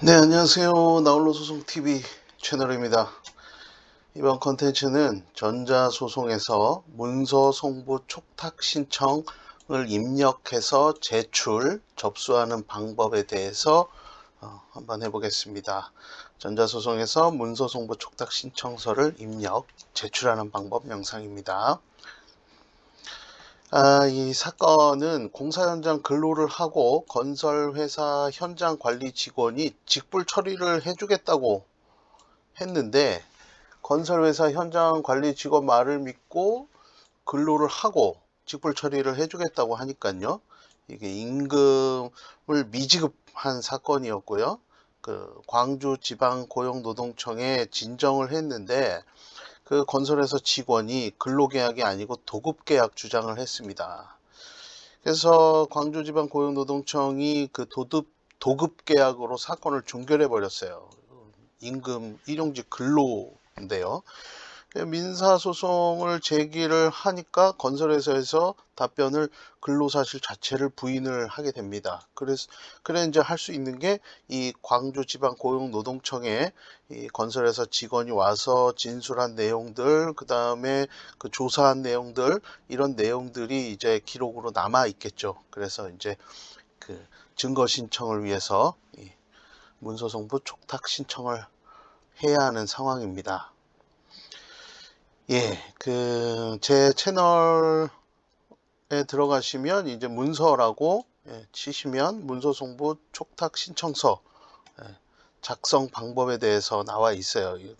네, 안녕하세요. 나홀로 소송 TV 채널입니다. 이번 컨텐츠는 전자소송에서 문서 송부 촉탁 신청을 입력해서 제출, 접수하는 방법에 대해서 어, 한번 해보겠습니다. 전자소송에서 문서 송부 촉탁 신청서를 입력, 제출하는 방법 영상입니다. 아, 이 사건은 공사 현장 근로를 하고 건설회사 현장 관리 직원이 직불 처리를 해주겠다고 했는데 건설회사 현장 관리 직원 말을 믿고 근로를 하고 직불 처리를 해주겠다고 하니까요. 이게 임금을 미지급한 사건이었고요. 그 광주 지방 고용노동청에 진정을 했는데 그 건설회사 직원이 근로계약이 아니고 도급계약 주장을 했습니다. 그래서 광주지방 고용노동청이 그 도급, 도급계약으로 사건을 종결해 버렸어요. 임금 일용직 근로인데요. 민사소송을 제기를 하니까 건설회사에서 답변을 근로사실 자체를 부인을 하게 됩니다. 그래서 그래 이제 할 수 있는 게 이 광주지방고용노동청에 이 건설회사 직원이 와서 진술한 내용들, 그 다음에 그 조사한 내용들 이런 내용들이 이제 기록으로 남아 있겠죠. 그래서 이제 그 증거 신청을 위해서 이 문서송부 촉탁 신청을 해야 하는 상황입니다. 예, 그, 제 채널에 들어가시면 이제 문서라고 예, 치시면 문서 송부 촉탁 신청서 예, 작성 방법에 대해서 나와 있어요. 이,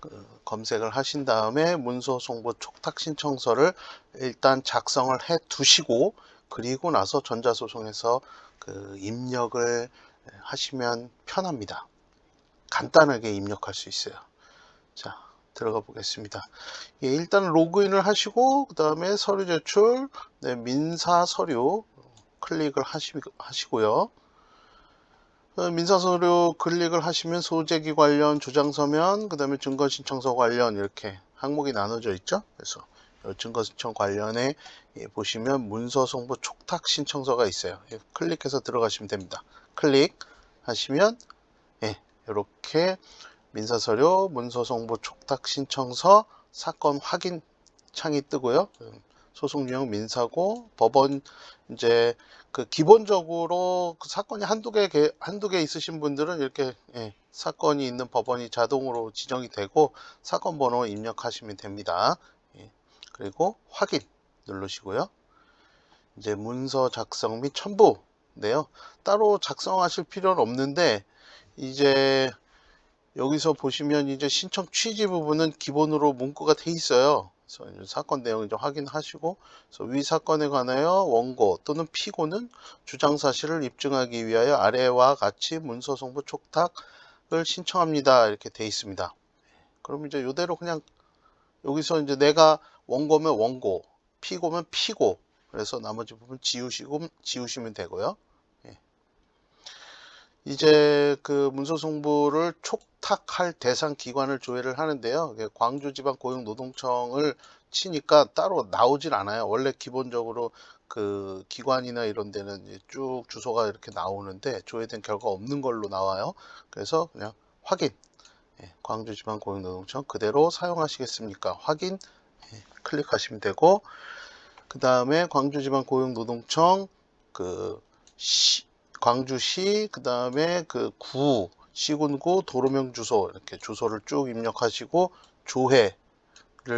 그, 검색을 하신 다음에 문서 송부 촉탁 신청서를 일단 작성을 해 두시고 그리고 나서 전자소송에서 그 입력을 하시면 편합니다. 간단하게 입력할 수 있어요. 자, 들어가 보겠습니다. 예, 일단 로그인을 하시고 그 다음에 서류 제출, 네, 민사 서류 클릭을 하시, 하시고요. 어, 민사 서류 클릭을 하시면 소재기 관련 주장서면 그 다음에 증거 신청서 관련 이렇게 항목이 나눠져 있죠. 그래서 증거 신청 관련에 예, 보시면 문서 송부 촉탁 신청서가 있어요. 예, 클릭해서 들어가시면 됩니다. 클릭 하시면 예, 이렇게 민사서류, 문서송부 촉탁 신청서, 사건 확인 창이 뜨고요. 소송 유형 민사고 법원 이제 그 기본적으로 그 사건이 한두 개 한두 개 있으신 분들은 이렇게 예, 사건이 있는 법원이 자동으로 지정이 되고 사건 번호 입력하시면 됩니다. 예, 그리고 확인 누르시고요. 이제 문서 작성 및 첨부인데요. 따로 작성하실 필요는 없는데 이제 여기서 보시면 이제 신청 취지 부분은 기본으로 문구가 돼 있어요. 그래서 사건 내용 이제 확인하시고 위 사건에 관하여 원고 또는 피고는 주장 사실을 입증하기 위하여 아래와 같이 문서 송부 촉탁을 신청합니다. 이렇게 돼 있습니다. 그럼 이제 이대로 그냥 여기서 이제 내가 원고면 원고, 피고면 피고, 그래서 나머지 부분 지우시고 지우시면 되고요. 예. 이제 그 문서 송부를 촉 부탁할 대상 기관을 조회를 하는데요. 광주지방고용노동청을 치니까 따로 나오질 않아요. 원래 기본적으로 그 기관이나 이런 데는 쭉 주소가 이렇게 나오는데 조회된 결과 없는 걸로 나와요. 그래서 그냥 확인. 예, 광주지방고용노동청 그대로 사용하시겠습니까? 확인 예, 클릭하시면 되고 그 다음에 광주지방고용노동청 그 시, 광주시 그 다음에 그 구 시군구 도로명 주소 이렇게 주소를 쭉 입력하시고 조회를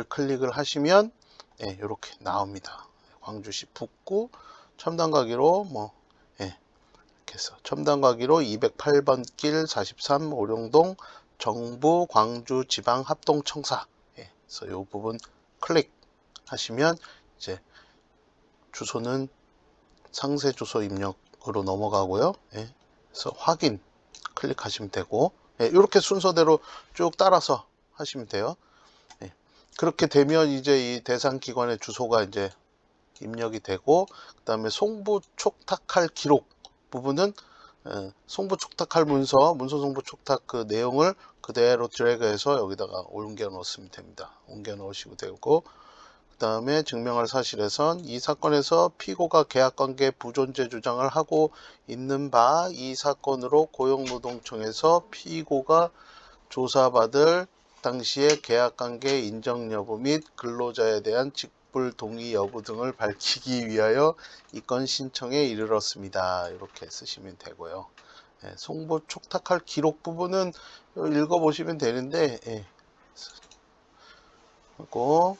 클릭을 하시면 네, 이렇게 나옵니다. 광주시 북구 첨단 가기로 뭐 예, 이렇게 해서 첨단 가기로 208번 길 43 오룡동 정부 광주 지방 합동 청사 예, 그래서 이 부분 클릭하시면 이제 주소는 상세 주소 입력 으로 넘어가고요. 예, 그래서 확인 클릭하시면 되고 예, 이렇게 순서대로 쭉 따라서 하시면 돼요. 예, 그렇게 되면 이제 이 대상 기관의 주소가 이제 입력이 되고 그 다음에 송부 촉탁할 기록 부분은 예, 송부 촉탁할 문서, 문서 송부 촉탁 그 내용을 그대로 드래그해서 여기다가 옮겨 넣으시면 됩니다. 옮겨 넣으시고 되고 그 다음에 증명할 사실에선 이 사건에서 피고가 계약관계 부존재 주장을 하고 있는 바 이 사건으로 고용노동청에서 피고가 조사받을 당시의 계약관계 인정 여부 및 근로자에 대한 직불 동의 여부 등을 밝히기 위하여 이건 신청에 이르렀습니다. 이렇게 쓰시면 되고요. 예, 송부 촉탁할 기록 부분은 읽어보시면 되는데 예. 그리고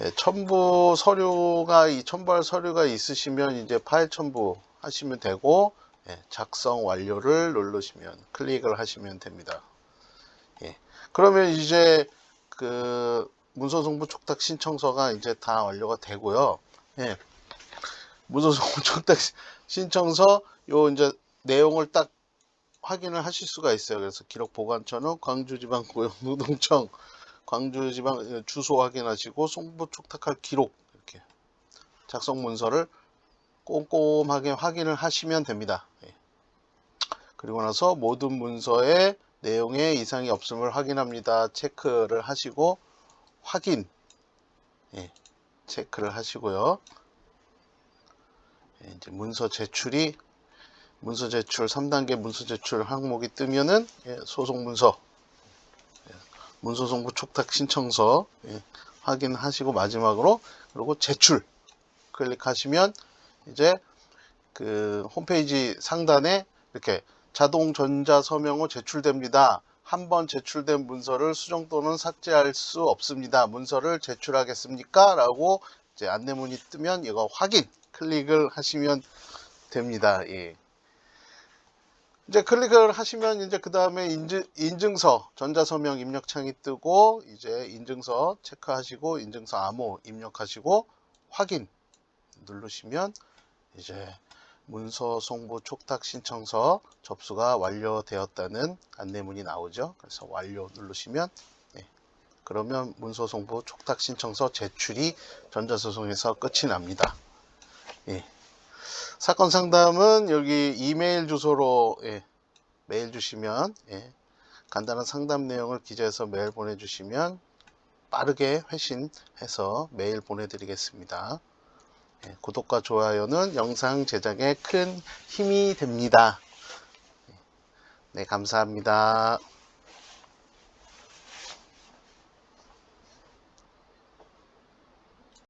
예, 첨부 서류가 이 첨부할 서류가 있으시면 이제 파일 첨부 하시면 되고 예, 작성 완료를 누르시면 클릭을 하시면 됩니다. 예, 그러면 이제 그 문서송부 촉탁 신청서가 이제 다 완료가 되고요. 예, 문서송부 촉탁 신청서 요 이제 내용을 딱 확인을 하실 수가 있어요. 그래서 기록 보관처는 광주지방고용노동청 광주지방 주소 확인하시고 송부 촉탁할 기록 이렇게 작성 문서를 꼼꼼하게 확인을 하시면 됩니다. 예. 그리고 나서 모든 문서에 내용에 이상이 없음을 확인합니다. 체크를 하시고 확인 예, 체크를 하시고요. 예, 이제 문서 제출이 문서 제출 3단계 문서 제출 항목이 뜨면은 예, 소송 문서 예, 문서송부 촉탁 신청서 예, 확인하시고 마지막으로 그리고 제출 클릭하시면 이제 그 홈페이지 상단에 이렇게 자동 전자 서명 후 제출됩니다. 한 번 제출된 문서를 수정 또는 삭제할 수 없습니다. 문서를 제출하겠습니까? 라고 이제 안내문이 뜨면 이거 확인 클릭을 하시면 됩니다. 예. 이제 클릭을 하시면 이제 그 다음에 인증, 인증 서 전자서명 입력창이 뜨고 이제 인증서 체크하시고 인증서 암호 입력하시고 확인 누르시면 이제 문서 송부 촉탁 신청서 접수가 완료되었다는 안내문이 나오죠. 그래서 완료 누르시면 예, 그러면 문서 송부 촉탁 신청서 제출이 전자소송에서 끝이 납니다. 예. 사건 상담은 여기 이메일 주소로 예, 메일 주시면 예, 간단한 상담 내용을 기재해서 메일 보내주시면 빠르게 회신해서 메일 보내드리겠습니다. 예, 구독과 좋아요는 영상 제작에 큰 힘이 됩니다. 네, 감사합니다.